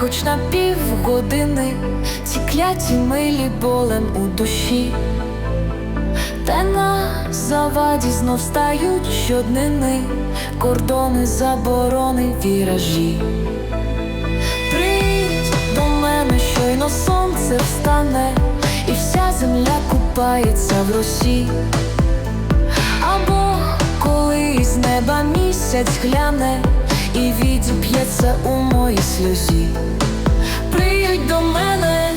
хоч на півгодини, ці кляті милі болем у душі, та на заваді знов стають щоднини, кордони, заборони, віражі. Прийдь до мене, щойно сонце встане, і вся земля купається в росі. Або коли з неба місяць гляне і відіп'ється у моїй сльозі. Приїдь до мене.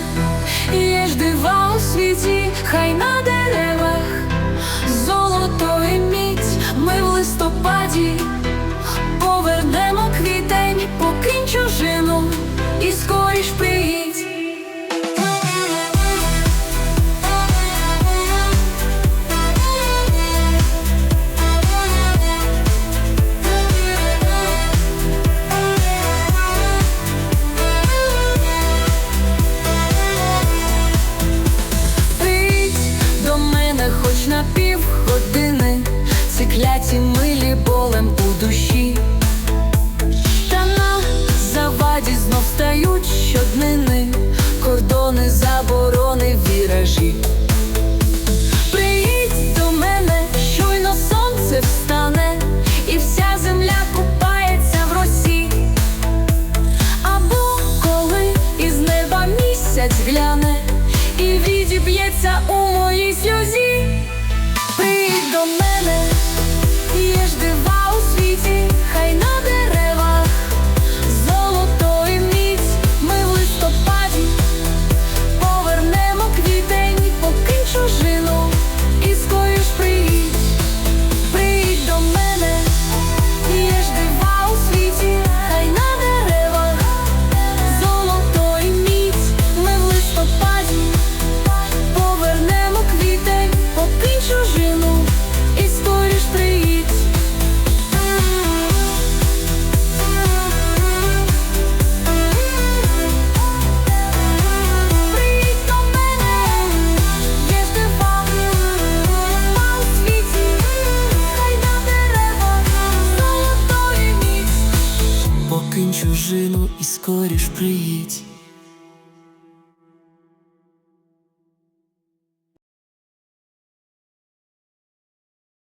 чужину і скоріш приїдь.